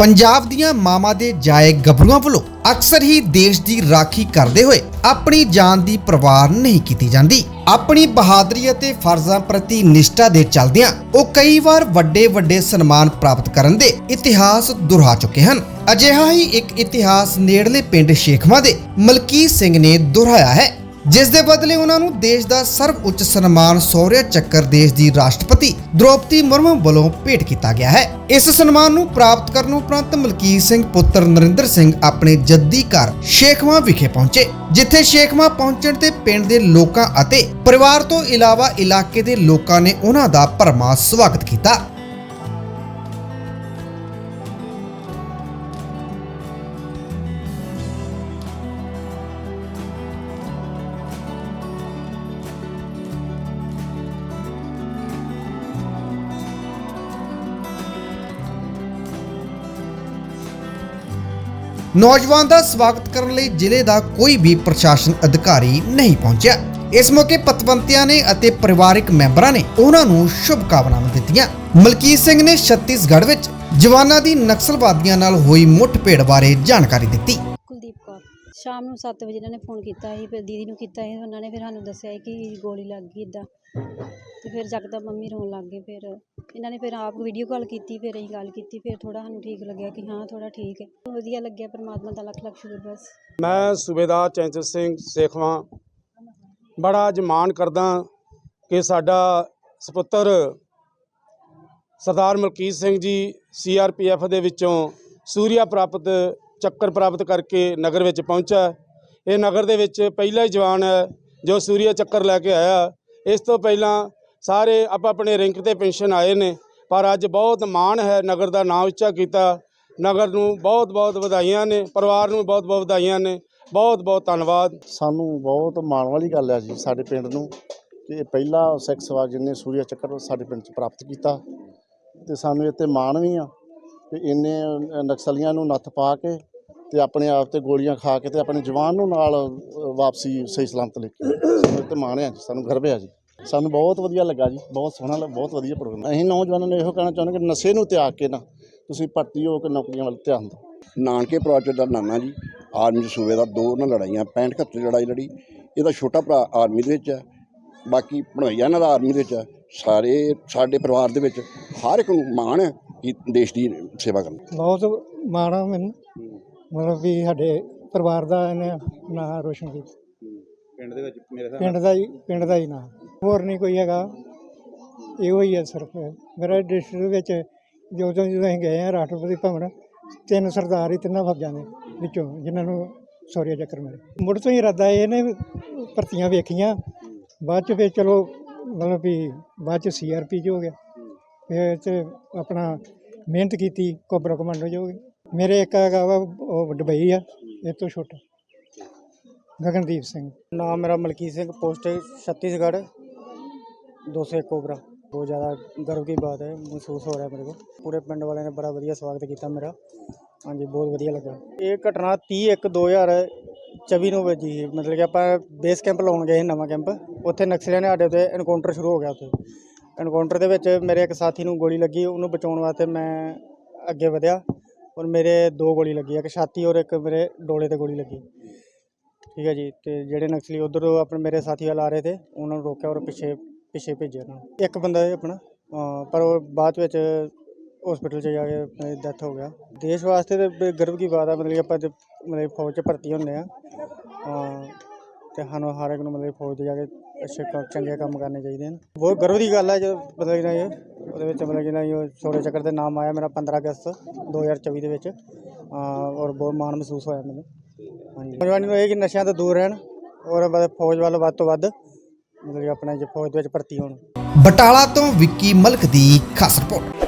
ਪੰਜਾਬ ਦੀਆਂ ਮਾਵਾਂ ਦੇ ਜਾਏ ਗੱਭਰੂਆਂ ਵੱਲੋਂ ਅਕਸਰ ਹੀ ਦੇਸ਼ ਦੀ ਰਾਖੀ ਕਰਦੇ ਹੋਏ ਆਪਣੀ ਜਾਨ ਦੀ ਪਰਵਾਹ ਨਹੀਂ ਕੀਤੀ ਜਾਂਦੀ। ਆਪਣੀ ਬਹਾਦਰੀ ਅਤੇ ਫਰਜ਼ਾਂ ਪ੍ਰਤੀ ਨਿਸ਼ਠਾ ਦੇ ਚਲਦਿਆਂ ਉਹ ਕਈ ਵਾਰ ਵੱਡੇ ਵੱਡੇ ਸਨਮਾਨ ਪ੍ਰਾਪਤ ਕਰਨ ਦੇ ਇਤਿਹਾਸ ਦੁਹਰਾ ਚੁੱਕੇ ਹਨ। ਅਜਿਹਾ ਹੀ ਇੱਕ ਇਤਿਹਾਸ ਨੇੜਲੇ ਪਿੰਡ ਸ਼ੇਖਵਾ ਦੇ ਮਲਕੀਤ ਸਿੰਘ ਨੇ ਦੁਹਰਾਇਆ ਹੈ। ਜਿਸ ਦੇ ਬਦਲੇ ਉਹਨਾਂ ਨੂੰ ਦੇਸ਼ ਦਾ ਸਰਵ ਉੱਚ ਸਨਮਾਨ ਸੌਰਿਆ ਚੱਕਰ ਦੇਸ਼ ਦੀ ਰਾਸ਼ਟਰਪਤੀ ਦ੍ਰੋਪਦੀ ਮੁਰਮੂ ਵੱਲੋਂ ਭੇਟ ਕੀਤਾ ਗਿਆ ਹੈ। ਇਸ ਸਨਮਾਨ ਨੂੰ ਪ੍ਰਾਪਤ ਕਰਨ ਉਪਰੰਤ ਮਲਕੀਤ ਸਿੰਘ ਪੁੱਤਰ ਨਰਿੰਦਰ ਸਿੰਘ ਆਪਣੇ ਜੱਦੀ ਘਰ ਸ਼ੇਖਵਾ ਵਿਖੇ ਪਹੁੰਚੇ, ਜਿੱਥੇ ਸ਼ੇਖਵਾ ਪਹੁੰਚਣ ਤੇ ਪਿੰਡ ਦੇ ਲੋਕਾਂ ਅਤੇ ਪਰਿਵਾਰ ਤੋਂ ਇਲਾਵਾ ਇਲਾਕੇ ਦੇ ਲੋਕਾਂ ਨੇ ਉਹਨਾਂ ਦਾ ਭਰਮਾ ਸਵਾਗਤ ਕੀਤਾ। ਨੌਜਵਾਨ ਦਾ ਸਵਾਗਤ ਕਰਨ ਲਈ ਜ਼ਿਲ੍ਹੇ ਦਾ ਕੋਈ ਵੀ ਪ੍ਰਸ਼ਾਸਨ ਅਧਿਕਾਰੀ ਨਹੀਂ ਪਹੁੰਚਿਆ। ਇਸ ਮੌਕੇ ਪਤਵੰਤਿਆਂ ਨੇ ਅਤੇ ਪਰਿਵਾਰਕ ਮੈਂਬਰਾਂ ਨੇ ਉਹਨਾਂ ਨੂੰ ਸ਼ੁਭ ਦਿੱਤੀਆਂ। ਮਲਕੀਤ ਸਿੰਘ ਨੇ ਛੱਤੀਸਗੜ੍ਹ ਵਿੱਚ ਜਵਾਨਾਂ ਦੀ ਨਕਸਲਵਾਦੀਆਂ ਨਾਲ ਹੋਈ ਮੁੱਠਭੇੜ ਬਾਰੇ ਜਾਣਕਾਰੀ ਦਿੱਤੀ। ਕੁਲਦੀਪ ਕੌਰ, ਸ਼ਾਮ ਨੂੰ 7 ਵਜੇ ਇਹਨਾਂ ਨੇ ਫੋਨ ਕੀਤਾ ਸੀ, ਫਿਰ ਦੀਦੀ ਨੂੰ ਕੀਤਾ ਸੀ, ਉਹਨਾਂ ਨੇ ਫਿਰ ਸਾਨੂੰ ਦੱਸਿਆ ਕਿ ਗੋਲੀ ਲੱਗ ਗਈ ਇੱਦਾਂ ਤੇ ਫਿਰ ਜਕਦਮ ਮੰਮੀ ਰੋਣ ਲੱਗ ਗਏ, ਫਿਰ ਇਹਨਾਂ ਨੇ ਫਿਰ ਆਪ ਵੀਡੀਓ ਕਾਲ ਕੀਤੀ, ਫਿਰ ਅਸੀਂ ਗੱਲ ਕੀਤੀ, ਫਿਰ ਥੋੜਾ ਸਾਨੂੰ ਠੀਕ ਲੱਗਿਆ ਕਿ ਹਾਂ ਥੋੜਾ ਠੀਕ ਹੈ। ਵਧੀਆ ਲੱਗਿਆ ਪਰਮਾਤਮਾ ਦਾ ਲੱਖ ਲੱਖ ਸ਼ੁਕਰ ਬਸ। ਮੈਂ ਸੂਬੇਦਾਰ ਚੈਂਚਲ ਸਿੰਘ ਸੇਖਵਾਂ ਬੜਾ ਅੱਜ ਕਰਦਾ ਕਿ ਸਾਡਾ ਸੁਪੁੱਤਰ ਸਰਦਾਰ ਮਲਕੀਤ ਸਿੰਘ ਜੀ ਸੀਆਰਪੀਐਫ ਦੇ ਵਿੱਚੋਂ ਸੂਰਿਆ ਪ੍ਰਾਪਤ, ਚੱਕਰ ਪ੍ਰਾਪਤ ਕਰਕੇ ਨਗਰ ਵਿੱਚ ਪਹੁੰਚਾ ਇਹ ਨਗਰ ਦੇ ਵਿੱਚ ਪਹਿਲਾ ਹੀ ਜਵਾਨ ਹੈ ਜੋ ਸੂਰਿਆ ਚੱਕਰ ਲੈ ਕੇ ਆਇਆ। ਇਸ ਤੋਂ ਪਹਿਲਾਂ ਸਾਰੇ ਆਪ ਆਪਣੇ ਰੈਂਕ ਤੇ ਪੈਨਸ਼ਨ ਆਏ ਨੇ, ਪਰ ਅੱਜ ਬਹੁਤ ਮਾਣ ਹੈ ਨਗਰ ਦਾ ਨਾਮ ਉੱਚਾ ਕੀਤਾ। ਨਗਰ ਨੂੰ ਬਹੁਤ ਬਹੁਤ ਵਧਾਈਆਂ ਨੇ, ਪਰਿਵਾਰ ਨੂੰ ਬਹੁਤ ਬਹੁਤ ਵਧਾਈਆਂ ਨੇ। ਬਹੁਤ ਬਹੁਤ ਧੰਨਵਾਦ। ਸਾਨੂੰ ਬਹੁਤ ਮਾਣ ਵਾਲੀ ਗੱਲ ਹੈ ਜੀ ਸਾਡੇ ਪਿੰਡ ਨੂੰ, ਕਿ ਇਹ ਪਹਿਲਾ ਸਿੱਖ ਸਵਾ ਜਿਹਨੇ ਸੂਰਿਆ ਚੱਕਰ ਸਾਡੇ ਪਿੰਡ 'ਚ ਪ੍ਰਾਪਤ ਕੀਤਾ, ਤੇ ਸਾਨੂੰ ਇੱਥੇ ਮਾਣ ਵੀ ਆ ਕਿ ਇੰਨੇ ਨਕਸਲੀਆਂ ਨੂੰ ਨੱਥ ਪਾ ਕੇ ਤੇ ਆਪਣੇ ਆਪ ਤੇ ਗੋਲੀਆਂ ਖਾ ਕੇ ਤੇ ਆਪਣੇ ਜਵਾਨ ਨੂੰ ਨਾਲ ਵਾਪਸੀ ਸਹੀ ਸਲਾਮਤ ਲੈ ਕੇ ਸਾਨੂੰ ਇਹ ਮਾਣ ਆ ਜੀ, ਸਾਨੂੰ ਗਰਵ ਆ ਜੀ। ਸਾਨੂੰ ਬਹੁਤ ਵਧੀਆ ਲੱਗਾ ਜੀ ਬਹੁਤ ਸੋਹਣਾ ਲੱਗਾ ਬਹੁਤ ਵਧੀਆ ਪ੍ਰੋਗਰਾਮ ਅਸੀਂ ਨੌਜਵਾਨਾਂ ਨੂੰ ਇਹੋ ਕਹਿਣਾ ਚਾਹੁੰਦੇ ਕਿ ਨਸ਼ੇ ਨੂੰ ਤਿਆਗ ਕੇ ਨਾ ਤੁਸੀਂ ਭਰਤੀ ਹੋ ਕੇ ਨੌਕਰੀਆਂ ਵੱਲ ਧਿਆਨ ਦਿਓ। ਨਾਨਕੇ ਪ੍ਰਾਜੈਕਟ ਦਾ ਨਾਨਾ ਜੀ ਆਰਮੀ 'ਚ ਸੂਬੇ ਦਾ ਦੋ ਉਹਨਾਂ ਲੜਾਈਆਂ 65 71 ਲੜਾਈ ਲੜੀ। ਇਹਦਾ ਛੋਟਾ ਭਰਾ ਆਰਮੀ ਦੇ ਵਿੱਚ ਹੈ ਬਾਕੀ ਭਣੋਈਆ ਇਹਨਾਂ ਦਾ ਆਰਮੀ ਦੇ ਵਿੱਚ ਹੈ। ਸਾਰੇ ਸਾਡੇ ਪਰਿਵਾਰ ਦੇ ਵਿੱਚ ਹਰ ਇੱਕ ਨੂੰ ਮਾਣ ਹੈ ਕਿ ਦੇਸ਼ ਦੀ ਸੇਵਾ ਕਰਨ। ਬਹੁਤ ਮਾਣ ਆ ਮੈਨੂੰ। ਮਤਲਬ ਵੀ ਸਾਡੇ ਪਰਿਵਾਰ ਦਾ ਇਹਨੇ ਨਾਂ ਰੋਸ਼ਨ ਕੀਤਾ। ਪਿੰਡ ਦੇ ਵਿੱਚ ਮੇਰੇ ਪਿੰਡ ਦਾ ਹੀ ਪਿੰਡ ਦਾ ਹੀ ਨਾਂ। ਹੋਰ ਨਹੀਂ ਕੋਈ ਹੈਗਾ। ਇਹੋ ਹੀ ਹੈ ਸਿਰਫ। ਮੇਰਾ ਡਿਸਟ੍ਰਿਕਟ ਵਿੱਚ ਜਦੋਂ ਜਦੋਂ ਅਸੀਂ ਗਏ ਆ ਰਾਸ਼ਟਰਪਤੀ ਭਵਨ, ਤਿੰਨ ਸਰਦਾਰ ਹੀ ਤਿੰਨਾਂ ਫੌਜਾਂ ਦੇ ਵਿੱਚੋਂ ਜਿਨ੍ਹਾਂ ਨੂੰ ਸੌਰਿਆ ਚੱਕਰ ਮਿਲੇ ਮੁੜ ਤੋਂ ਹੀ ਇਰਾਦਾ ਇਹ ਨੇ ਵੀ ਭਰਤੀਆਂ ਵੇਖੀਆਂ। ਬਾਅਦ ਚ ਫਿਰ ਚਲੋ ਮਤਲਬ ਵੀ ਬਾਅਦ ਚ ਸੀਆਰਪੀ ਚ ਹੋ ਗਿਆ। ਫਿਰ ਤੇ ਆਪਣਾ ਮਿਹਨਤ ਕੀਤੀ, ਕੋਬਰਾ ਕਮਾਂਡੋ ਚ ਹੋ ਗਈ ਮੇਰੇ ਇੱਕ ਹੈਗਾ ਵਾ, ਉਹ ਦੁਬਈ ਆ, ਇਹ ਤੋਂ ਛੋਟਾ। ਗਗਨਦੀਪ ਸਿੰਘ। ਨਾਮ ਮੇਰਾ ਮਲਕੀਤ ਸਿੰਘ, ਪੋਸਟ ਛੱਤੀਸਗੜ੍ਹ। 201 ਕੋਬਰਾ। ਬਹੁਤ ਜ਼ਿਆਦਾ ਗਰਵ ਦੀ ਬਾਤ ਹੈ, ਮਹਿਸੂਸ ਹੋ ਰਿਹਾ ਮੇਰੇ ਕੋ ਪੂਰੇ ਪਿੰਡ ਵਾਲਿਆਂ ਨੇ ਬੜਾ ਵਧੀਆ ਸਵਾਗਤ ਕੀਤਾ ਮੇਰਾ। ਹਾਂਜੀ, ਬਹੁਤ ਵਧੀਆ ਲੱਗਾ। ਇਹ ਘਟਨਾ 30 1 2024 ਨੂੰ ਵੱਜੀ ਸੀ। ਮਤਲਬ ਕਿ ਆਪਾਂ ਬੇਸ ਕੈਂਪ ਲਾਉਣ ਗਏ ਸੀ, ਨਵਾਂ ਕੈਂਪ। ਉੱਥੇ ਨਕਸਲੀਆਂ ਨੇ ਸਾਡੇ ਉੱਤੇ ਐਨਕਾਊਂਟਰ ਸ਼ੁਰੂ ਹੋ ਗਿਆ ਉੱਥੇ। ਐਨਕਾਊਂਟਰ ਦੇ ਵਿੱਚ ਮੇਰੇ ਇੱਕ ਸਾਥੀ ਨੂੰ ਗੋਲੀ ਲੱਗੀ, ਉਹਨੂੰ ਬਚਾਉਣ ਵਾਸਤੇ ਮੈਂ ਅੱਗੇ ਵਧਿਆ ਔਰ ਮੇਰੇ ਦੋ ਗੋਲੀ ਲੱਗੀ, ਇੱਕ ਛਾਤੀ ਔਰ ਇੱਕ ਮੇਰੇ ਡੋਲੇ ਤੇ ਗੋਲੀ ਲੱਗੀ। ਠੀਕ ਹੈ ਜੀ, ਤੇ ਜਿਹੜੇ ਨਕਸਲੀ ਉਧਰ ਆਪਣੇ ਮੇਰੇ ਸਾਥੀ ਵਾਲ ਆ ਰਹੇ ਥੇ ਉਹਨਾਂ ਨੂੰ ਰੋਕਿਆ ਔਰ ਪਿੱਛੇ ਪਿੱਛੇ ਭੇਜਿਆ ਉਹਨਾਂ ਨੂੰ। ਇੱਕ ਬੰਦਾ ਹੈ ਆਪਣਾ, ਅਹ, ਪਰ ਉਹ ਬਾਅਦ ਵਿੱਚ ਹਸਪੀਟਲ 'ਚ ਜਾ ਕੇ ਡੈਥ ਹੋ ਗਿਆ। ਦੇਸ਼ ਵਾਸਤੇ ਤੇ ਬ- ਗਰਵ ਦੀ ਬਾਤ ਆ, ਮਤਲਬ ਕਿ ਆਪਾਂ ਜੇ ਮਤਲਬ ਫੌਜ 'ਚ ਭਰਤੀ ਹੁੰਦੇ ਆ। ਅਹ, ਤੇ ਸਾਨੂੰ ਹਰ ਇੱਕ ਨੂੰ ਮਤਲਬ ਫੌਜ 'ਚ ਜਾ ਕੇ ਅੱਛੇ ਕੰਮ, ਚੰਗੇ ਕੰਮ ਕਰਨੇ ਚਾਹੀਦੇ ਹਨ। ਬਹੁਤ ਗਰਵ ਦੀ ਗੱਲ ਹੈ ਜੋ ਮਤਲਬ ਕਿ ਨਾ ਇਹ, ਉਹਦੇ ਵਿੱਚ ਮਤਲਬ ਕਿ ਨਾ ਇਹ ਸੋਰੇ ਚੱਕਰ ਦੇ ਨਾਮ ਆਇਆ ਮੇਰਾ 15 ਅਗਸਤ 2024 ਦੇ ਵਿੱਚ। ਅਹ, ਔਰ ਬਹੁਤ ਮਾਣ ਮਹਿਸੂਸ ਹੋਇਆ ਮੈਨੂੰ। ਹਾਂਜੀ। ਨੌਜਵਾਨੀ ਨੂੰ ਇਹ ਕਿ ਨਸ਼ਿਆਂ ਤੋਂ ਦੂਰ ਰਹਿਣ, ਔਰ ਮਤਲਬ ਫੌਜ ਵੱਲ ਵੱਧ ਤੋਂ ਵੱਧ ਮਤਲਬ ਕਿ ਆਪਣਾ ਫੌਜ ਦੇ ਵਿੱਚ ਭਰਤੀ ਹੋਣ। ਬਟਾਲਾ ਤੋਂ ਵਿੱਕੀ ਮਲਕ ਦੀ ਖਾਸ ਰਿਪੋਰਟ।